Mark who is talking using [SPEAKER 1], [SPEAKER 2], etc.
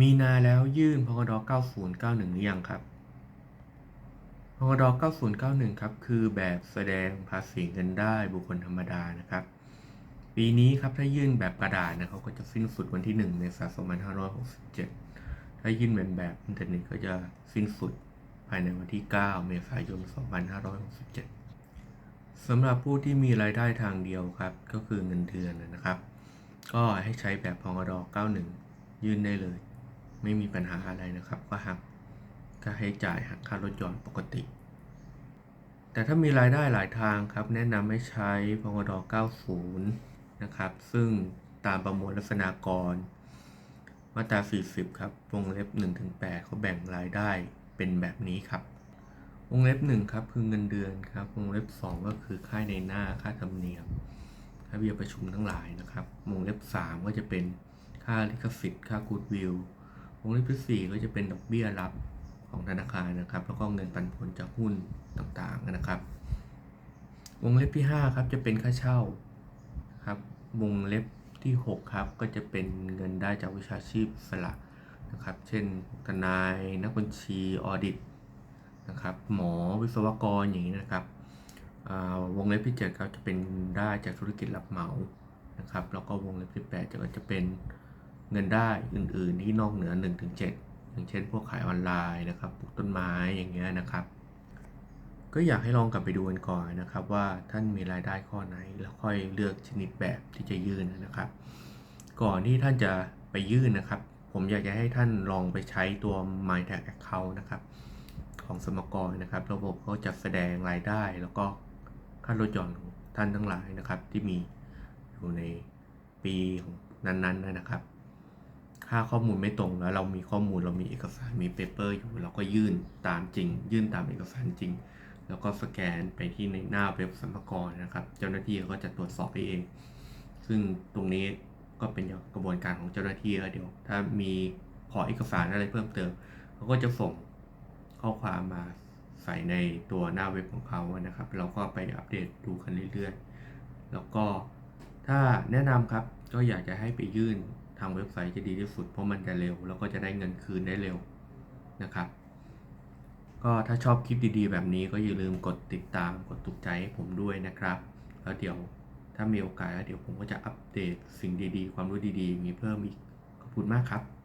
[SPEAKER 1] มีนาแล้วยื่นพกด9091 หรือยังครับพกด9091 ครับ คือแบบแสดงภาษีเงินได้บุคคลธรรมดานะครับ ปีนี้ครับถ้ายื่นแบบกระดาษนะเขาก็จะสิ้นสุดวันที่ 1 เมษายน2567 ถ้ายื่นเป็นแบบอินเทอร์เน็ตก็จะสิ้นสุดภายในวันที่ 9 เมษายน 2567 สำหรับผู้ที่มีรายได้ทางเดียวครับ ก็คือเงินเดือนนะครับ ก็ให้ใช้แบบพกด91 ยื่นได้เลย ไม่มีปัญหาอะไรนะครับ ก็หักค่าใช้จ่ายหักค่ารถยนต์ปกติ แต่ถ้ามีรายได้หลายทางครับ แนะนำให้ใช้พกด90 นะครับ ซึ่งตามประมวลลักษณากร มาตรา 40 ครับ วงเล็บ 1-8เขาแบ่งรายได้เป็นแบบนี้ครับ วงเล็บ 1 ครับคือเงินเดือนครับ วงเล็บ 2 ก็คือค่าในหน้าค่าธรรมเนียมค่าเบี้ยประชุมทั้งหลายนะครับ วงเล็บ 3 ก็จะเป็นค่าลิขสิทธิ์ ค่ากูดวิล วงเล็บที่ 4 ก็จะเป็นดอกเบี้ยรับของธนาคารนะครับ แล้วก็เงินปันผลจากหุ้นต่างๆนะครับ วงเล็บที่ 5 ครับจะเป็นค่าเช่าครับ วงเล็บที่ 6 ครับ ก็จะเป็นเงินได้จากวิชาชีพสระนะครับ เช่นทนาย นักบัญชีออดิตนะครับหมอวิศวกรอย่างนี้นะครับวงเล็บที่7ครับจะเป็นได้จากธุรกิจรับเหมานะครับ แล้วก็วงเล็บที่ 8 จะก็จะเป็น เงินได้อื่น ๆ ที่นอกเหนือ 1-7 อย่างเช่น พวกขายออนไลน์นะครับปลูกต้นไม้อย่างเงี้ยนะครับ ก็อยากให้ลองกลับไปดูกันก่อนนะครับว่าท่านมีรายได้ข้อไหน แล้วค่อยเลือกชนิดแบบที่จะยื่นนะครับ ก่อนที่ท่านจะไปยื่นนะครับ ผมอยากจะให้ท่านลองไปใช้ตัว MyTag Account นะครับของสมกรนะครับ ระบบเขาจะแสดงรายได้แล้วก็ค่าลดหย่อนของท่านทั้งหลายนะครับ ที่มีอยู่ในปีของนั้นๆนะครับ ค่าข้อมูลไม่ตรงแล้วเรามีข้อมูลเรามีเอกสารมีเปเปอร์อยู่ เราก็ยื่นตามจริง ยื่นตามเอกสารจริง แล้วก็สแกนไปที่ในหน้าเว็บสรรพากรนะครับ เจ้าหน้าที่ก็จะตรวจสอบไปเอง ซึ่งตรงนี้ก็เป็นกระบวนการของเจ้าหน้าที่แล้วเดี๋ยว ถ้ามีขอเอกสารอะไรเพิ่มเติมเขาก็จะส่งข้อความมาใส่ในตัวหน้าเว็บของเขานะครับ เราก็ไปอัปเดตดูกันเรื่อยๆ แล้วก็ถ้าแนะนำครับก็อยากจะให้ไปยื่นางเว็บไซต์จะดีที่สุด เพราะมันจะเร็ว แล้วก็จะได้เงินคืนได้เร็วนะครับ ก็ถ้าชอบคลิปดีๆ แบบนี้ก็อย่าลืมกดติดตามกดถูกใจให้ผมด้วยนะครับ แล้วเดี๋ยวถ้ามีโอกาสแล้วเดี๋ยวผมก็จะอัปเดตสิ่งดีๆ ความรู้ดีๆ มีเพิ่มอีกขอบคุณมากครับ